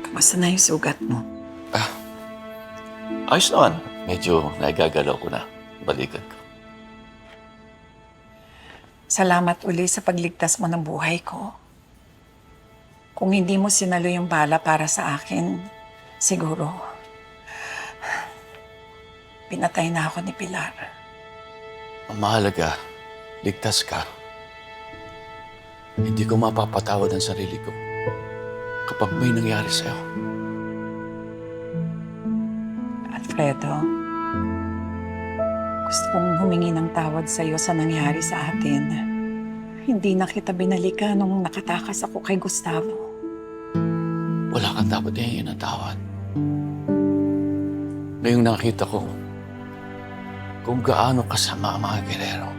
Kamusta na yung sugat mo? Ayos naman. Medyo nagagalaw ko na. Balikan ko. Salamat uli sa pagligtas mo ng buhay ko. Kung hindi mo sinalo yung bala para sa akin, siguro, pinatay na ako ni Pilar. Ang mahalaga, ligtas ka. Hindi ko mapapatawad ang sarili ko kapag may nangyari sa'yo. Alfredo, gusto kong humingi ng tawad sa iyo sa nangyari sa atin. Hindi na kita binalikan nung nakatakas ako kay Gustavo. Wala kang dapat hingin ng tawad. Ngayong nakita ko kung gaano kasama ang mga gerero,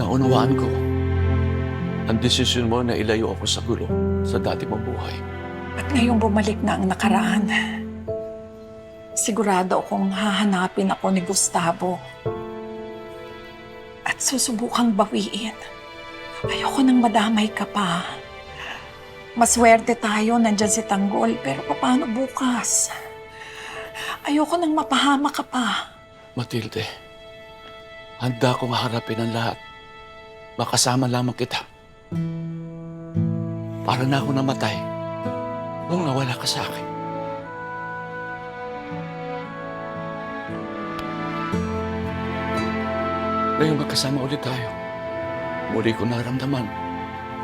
naunawaan ko ang desisyon mo na ilayo ako sa gulo sa dati mong buhay. At ngayong bumalik na ang nakaraan, sigurado akong hahanapin ako ni Gustavo. At susubukang bawiin. Ayoko nang madamay ka pa. Maswerte tayo, nandyan si Tanggol, pero paano bukas? Ayoko nang mapahama ka pa. Matilde, handa kong harapin ang lahat. Makasama lamang kita. Para na ako namatay nung nawala ka sa akin. Ngayong magkasama ulit tayo, muli ko naramdaman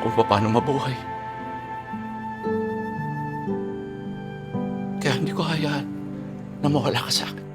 kung paano mabuhay. Kaya hindi ko hayaan na mawala ka sa akin.